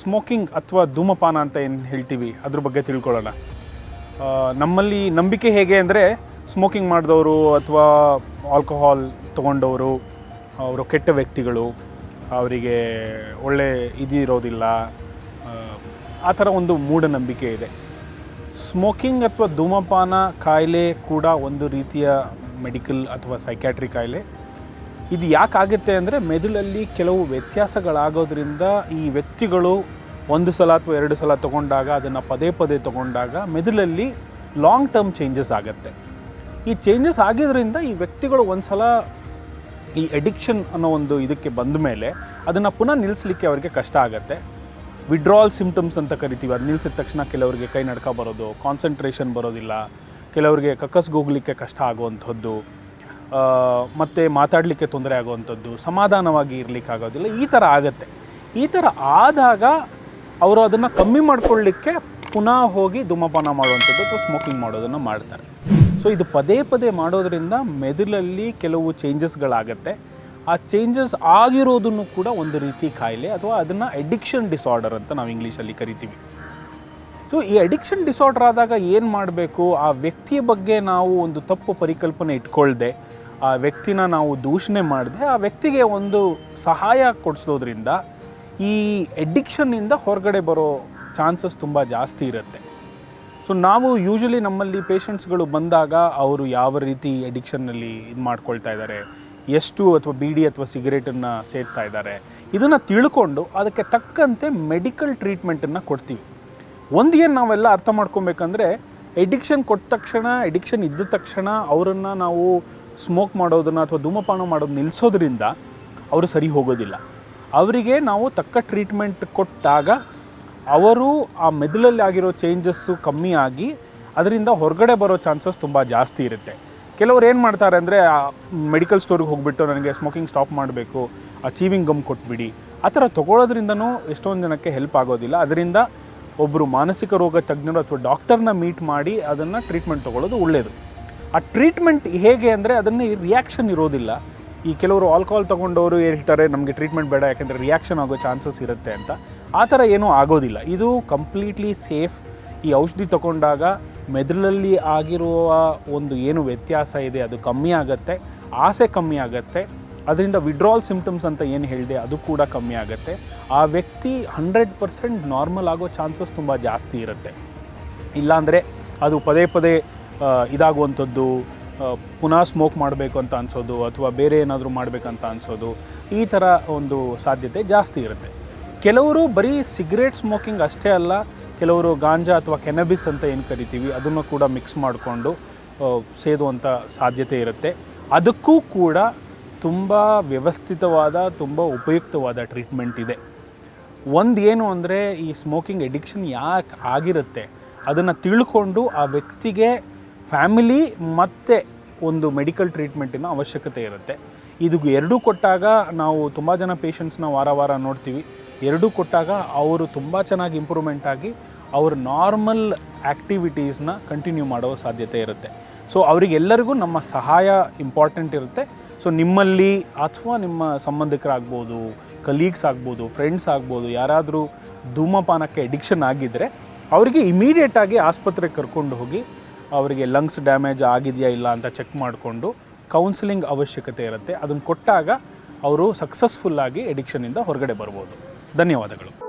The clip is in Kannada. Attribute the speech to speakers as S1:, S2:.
S1: ಸ್ಮೋಕಿಂಗ್ ಅಥವಾ ಧೂಮಪಾನ ಅಂತ ಏನು ಹೇಳ್ತೀವಿ? ಅದ್ರ ಬಗ್ಗೆ ತಿಳ್ಕೊಳ್ಳೋಣ. ನಮ್ಮಲ್ಲಿ ನಂಬಿಕೆ ಹೇಗೆ ಅಂದರೆ ಸ್ಮೋಕಿಂಗ್ ಮಾಡಿದವರು ಅಥವಾ ಆಲ್ಕೋಹಾಲ್ ತೊಗೊಂಡವರು, ಅವರು ಕೆಟ್ಟ ವ್ಯಕ್ತಿಗಳು, ಅವರಿಗೆ ಒಳ್ಳೆ ಇರೋದಿಲ್ಲ, ಆ ಥರ ಒಂದು ಮೂಢನಂಬಿಕೆ ಇದೆ. ಸ್ಮೋಕಿಂಗ್ ಅಥವಾ ಧೂಮಪಾನ ಕಾಯಿಲೆ ಕೂಡ ಒಂದು ರೀತಿಯ ಮೆಡಿಕಲ್ ಅಥವಾ ಸೈಕ್ಯಾಟ್ರಿ ಕಾಯಿಲೆ. ಇದು ಯಾಕಾಗುತ್ತೆ ಅಂದರೆ ಮೆದುಳಲ್ಲಿ ಕೆಲವು ವ್ಯತ್ಯಾಸಗಳಾಗೋದ್ರಿಂದ ಈ ವ್ಯಕ್ತಿಗಳು ಒಂದು ಸಲ ಅಥವಾ ಎರಡು ಸಲ ತಗೊಂಡಾಗ ಅದನ್ನು ಪದೇ ಪದೇ ತಗೊಂಡಾಗ ಮೆದುಳಲ್ಲಿ ಲಾಂಗ್ ಟರ್ಮ್ ಚೇಂಜಸ್ ಆಗುತ್ತೆ. ಈ ಚೇಂಜಸ್ ಆಗಿದ್ದರಿಂದ ಈ ವ್ಯಕ್ತಿಗಳು ಒಂದು ಸಲ ಈ ಎಡಿಕ್ಷನ್ ಅನ್ನೋ ಒಂದು ಇದಕ್ಕೆ ಬಂದ ಮೇಲೆ ಅದನ್ನು ಪುನಃ ನಿಲ್ಲಿಸಲಿಕ್ಕೆ ಅವರಿಗೆ ಕಷ್ಟ ಆಗುತ್ತೆ. ವಿಡ್ರಾಲ್ ಸಿಂಪ್ಟಮ್ಸ್ ಅಂತ ಕರಿತೀವಿ, ಅದು ನಿಲ್ಲಿಸಿದ ತಕ್ಷಣ ಕೆಲವರಿಗೆ ಕೈ ನಡ್ಕ ಬರೋದು ಕಾನ್ಸಂಟ್ರೇಷನ್ ಬರೋದಿಲ್ಲ, ಕೆಲವರಿಗೆ ಕಕ್ಕಸ್ಗೋಗ್ಲಿಕ್ಕೆ ಕಷ್ಟ ಆಗುವಂಥದ್ದು. ಮತ್ತೆ ಮಾತಾಡಲಿಕ್ಕೆ ತೊಂದರೆ ಆಗುವಂಥದ್ದು, ಸಮಾಧಾನವಾಗಿ ಇರಲಿಕ್ಕೆ ಆಗೋದಿಲ್ಲ ಈ ಥರ ಆಗುತ್ತೆ. ಈ ಥರ ಆದಾಗ ಅವರು ಅದನ್ನು ಕಮ್ಮಿ ಮಾಡಿಕೊಳ್ಳಿಕ್ಕೆ ಪುನಃ ಹೋಗಿ ಧೂಮಪಾನ ಮಾಡುವಂಥದ್ದು ಅಥವಾ ಸ್ಮೋಕಿಂಗ್ ಮಾಡೋದನ್ನು ಮಾಡ್ತಾರೆ. ಸೊ ಇದು ಪದೇ ಪದೇ ಮಾಡೋದರಿಂದ ಮೆದುಳಲ್ಲಿ ಕೆಲವು ಚೇಂಜಸ್ಗಳಾಗತ್ತೆ ಆ ಚೇಂಜಸ್ ಆಗಿರೋದನ್ನು ಕೂಡ ಒಂದು ರೀತಿ ಕಾಯಿಲೆ ಅಥವಾ ಅದನ್ನು ಎಡಿಕ್ಷನ್ ಡಿಸಾರ್ಡರ್ ಅಂತ ನಾವು ಇಂಗ್ಲೀಷಲ್ಲಿ ಕರಿತೀವಿ. ಸೊ ಈ ಅಡಿಕ್ಷನ್ ಡಿಸಾರ್ಡರ್ ಆದಾಗ ಏನು ಮಾಡಬೇಕು? ಆ ವ್ಯಕ್ತಿಯ ಬಗ್ಗೆ ನಾವು ಒಂದು ತಪ್ಪು ಪರಿಕಲ್ಪನೆ ಇಟ್ಕೊಳ್ದೆ ಆ ವ್ಯಕ್ತಿನ ನಾವು ದೂಷಣೆ ಮಾಡದೆ ಆ ವ್ಯಕ್ತಿಗೆ ಒಂದು ಸಹಾಯ ಕೊಡಿಸೋದ್ರಿಂದ ಈ ಎಡಿಕ್ಷನ್ನಿಂದ ಹೊರಗಡೆ ಬರೋ ಚಾನ್ಸಸ್ ತುಂಬ ಜಾಸ್ತಿ ಇರುತ್ತೆ. ಸೊ ನಾವು ಯೂಶಲಿ ನಮ್ಮಲ್ಲಿ ಪೇಷಂಟ್ಸ್ಗಳು ಬಂದಾಗ ಅವರು ಯಾವ ರೀತಿ ಎಡಿಕ್ಷನ್ನಲ್ಲಿ ಇದು ಮಾಡ್ಕೊಳ್ತಾ ಇದ್ದಾರೆ ಎಷ್ಟು ಅಥವಾ ಬಿಡಿ ಅಥವಾ ಸಿಗರೇಟನ್ನು ಸೇರ್ತಾ ಇದ್ದಾರೆ ಇದನ್ನು ತಿಳ್ಕೊಂಡು ಅದಕ್ಕೆ ತಕ್ಕಂತೆ ಮೆಡಿಕಲ್ ಟ್ರೀಟ್ಮೆಂಟನ್ನು ಕೊಡ್ತೀವಿ. ಒಂದು ಏನು ನಾವೆಲ್ಲ ಅರ್ಥ ಮಾಡ್ಕೊಬೇಕಂದ್ರೆ ಎಡಿಕ್ಷನ್ ಕೊಟ್ಟ ತಕ್ಷಣ ಎಡಿಕ್ಷನ್ ಇದ್ದ ತಕ್ಷಣ ಅವರನ್ನು ನಾವು ಸ್ಮೋಕ್ ಮಾಡೋದನ್ನು ಅಥವಾ ಧೂಮಪಾನ ಮಾಡೋದು ನಿಲ್ಲಿಸೋದ್ರಿಂದ ಅವರು ಸರಿ ಹೋಗೋದಿಲ್ಲ. ಅವರಿಗೆ ನಾವು ತಕ್ಕ ಟ್ರೀಟ್ಮೆಂಟ್ ಕೊಟ್ಟಾಗ ಅವರು ಆ ಮೆದುಳಲ್ಲಿ ಆಗಿರೋ ಚೇಂಜಸ್ಸು ಕಮ್ಮಿ ಆಗಿ ಅದರಿಂದ ಹೊರಗಡೆ ಬರೋ ಚಾನ್ಸಸ್ ತುಂಬ ಜಾಸ್ತಿ ಇರುತ್ತೆ. ಕೆಲವ್ರು ಏನು ಮಾಡ್ತಾರೆ ಅಂದರೆ ಮೆಡಿಕಲ್ ಸ್ಟೋರಿಗೆ ಹೋಗ್ಬಿಟ್ಟು ನನಗೆ ಸ್ಮೋಕಿಂಗ್ ಸ್ಟಾಪ್ ಮಾಡಬೇಕು ಆ ಚೀವಿಂಗ್ ಗಮ್ ಕೊಟ್ಬಿಡಿ, ಆ ಥರ ತೊಗೊಳೋದ್ರಿಂದನೂ ಎಷ್ಟೊಂದು ಜನಕ್ಕೆ ಹೆಲ್ಪ್ ಆಗೋದಿಲ್ಲ. ಅದರಿಂದ ಒಬ್ಬರು ಮಾನಸಿಕ ರೋಗ ತಜ್ಞರು ಅಥವಾ ಡಾಕ್ಟರ್ನ ಮೀಟ್ ಮಾಡಿ ಅದನ್ನು ಟ್ರೀಟ್ಮೆಂಟ್ ತೊಗೊಳ್ಳೋದು ಒಳ್ಳೆಯದು ಆ ಟ್ರೀಟ್ಮೆಂಟ್ ಹೇಗೆ ಅಂದರೆ ಅದನ್ನೇ ರಿಯಾಕ್ಷನ್ ಇರೋದಿಲ್ಲ. ಈ ಕೆಲವರು ಆಲ್ಕೋಹಾಲ್ ತೊಗೊಂಡವರು ಹೇಳ್ತಾರೆ, ನಮಗೆ ಟ್ರೀಟ್ಮೆಂಟ್ ಬೇಡ, ಯಾಕೆಂದರೆ ರಿಯಾಕ್ಷನ್ ಆಗೋ ಚಾನ್ಸಸ್ ಇರುತ್ತೆ ಅಂತ. ಆ ಥರ ಏನೂ ಆಗೋದಿಲ್ಲ. ಇದು ಕಂಪ್ಲೀಟ್ಲಿ ಸೇಫ್ ಈ ಔಷಧಿ ತಗೊಂಡಾಗ ಮೆದುಳಲ್ಲಿ ಆಗಿರುವ ಒಂದು ಏನು ವ್ಯತ್ಯಾಸ ಇದೆ, ಅದು ಕಮ್ಮಿ ಆಗುತ್ತೆ. ಆಸೆ ಕಮ್ಮಿ ಆಗುತ್ತೆ. ಅದರಿಂದ ವಿಡ್ರಾಲ್ ಸಿಂಪ್ಟಮ್ಸ್ ಅಂತ ಏನು ಹೇಳಿದೆ, ಅದು ಕೂಡ ಕಮ್ಮಿ ಆಗುತ್ತೆ. ಆ ವ್ಯಕ್ತಿ ಹಂಡ್ರೆಡ್ ಪರ್ಸೆಂಟ್ ನಾರ್ಮಲ್ ಆಗೋ ಚಾನ್ಸಸ್ ತುಂಬ ಜಾಸ್ತಿ ಇರುತ್ತೆ. ಇಲ್ಲಾಂದರೆ ಅದು ಪದೇ ಪದೇ ಇದಾಗುವಂಥದ್ದು ಪುನಃ ಸ್ಮೋಕ್ ಮಾಡಬೇಕು ಅಂತ ಅನ್ಸೋದು, ಅಥವಾ ಬೇರೆ ಏನಾದರೂ ಮಾಡಬೇಕಂತ ಅನ್ಸೋದು, ಈ ಥರ ಒಂದು ಸಾಧ್ಯತೆ ಜಾಸ್ತಿ ಇರುತ್ತೆ. ಕೆಲವರು ಬರೀ ಸಿಗರೇಟ್ ಸ್ಮೋಕಿಂಗ್ ಅಷ್ಟೇ ಅಲ್ಲ, ಕೆಲವರು ಗಾಂಜಾ ಅಥವಾ ಕೆನಬಿಸ್ ಅಂತ ಏನು ಕರಿತೀವಿ, ಅದನ್ನು ಕೂಡ ಮಿಕ್ಸ್ ಮಾಡಿಕೊಂಡು ಸೇದುವಂಥ ಸಾಧ್ಯತೆ ಇರುತ್ತೆ. ಅದಕ್ಕೂ ಕೂಡ ತುಂಬ ವ್ಯವಸ್ಥಿತವಾದ, ತುಂಬ ಉಪಯುಕ್ತವಾದ ಟ್ರೀಟ್ಮೆಂಟ್ ಇದೆ. ಒಂದು ಏನು ಅಂದರೆ, ಈ ಸ್ಮೋಕಿಂಗ್ ಎಡಿಕ್ಷನ್ ಯಾಕೆ ಆಗಿರುತ್ತೆ, ಅದನ್ನು ತಿಳ್ಕೊಂಡು ಆ ವ್ಯಕ್ತಿಗೆ ಫ್ಯಾಮಿಲಿ ಮತ್ತು ಒಂದು ಮೆಡಿಕಲ್ ಟ್ರೀಟ್ಮೆಂಟಿನ ಅವಶ್ಯಕತೆ ಇರುತ್ತೆ. ಇದು ಎರಡೂ ಕೊಟ್ಟಾಗ ನಾವು ತುಂಬ ಜನ ಪೇಷಂಟ್ಸ್ನ ವಾರ ವಾರ ನೋಡ್ತೀವಿ. ಎರಡೂ ಕೊಟ್ಟಾಗ ಅವರು ತುಂಬ ಚೆನ್ನಾಗಿ ಇಂಪ್ರೂವ್ಮೆಂಟ್ ಆಗಿ ಅವ್ರ ನಾರ್ಮಲ್ ಆ್ಯಕ್ಟಿವಿಟೀಸ್ನ ಕಂಟಿನ್ಯೂ ಮಾಡೋ ಸಾಧ್ಯತೆ ಇರುತ್ತೆ. ಸೊ ಅವರಿಗೆಲ್ಲರಿಗೂ ನಮ್ಮ ಸಹಾಯ ಇಂಪಾರ್ಟೆಂಟ್ ಇರುತ್ತೆ. ಸೊ ನಿಮ್ಮಲ್ಲಿ ಅಥವಾ ನಿಮ್ಮ ಸಂಬಂಧಿಕರಾಗ್ಬೋದು ಕಲೀಗ್ಸ್ ಆಗ್ಬೋದು ಫ್ರೆಂಡ್ಸ್ ಆಗ್ಬೋದು, ಯಾರಾದರೂ ಧೂಮಪಾನಕ್ಕೆ ಅಡಿಕ್ಷನ್ ಆಗಿದ್ದರೆ ಅವರಿಗೆ ಇಮಿಡಿಯೇಟಾಗಿ ಆಸ್ಪತ್ರೆಗೆ ಕರ್ಕೊಂಡು ಹೋಗಿ ಅವರಿಗೆ ಲಂಗ್ಸ್ ಡ್ಯಾಮೇಜ್ ಆಗಿದೆಯಾ ಇಲ್ಲ ಅಂತ ಚೆಕ್ ಮಾಡಿಕೊಂಡು ಕೌನ್ಸಿಲಿಂಗ್ ಅವಶ್ಯಕತೆ ಇರುತ್ತೆ. ಅದನ್ನು ಕೊಟ್ಟಾಗ ಅವರು ಸಕ್ಸಸ್ಫುಲ್ಲಾಗಿ ಎಡಿಕ್ಷನಿಂದ ಹೊರಗಡೆ ಬರ್ಬೋದು. ಧನ್ಯವಾದಗಳು.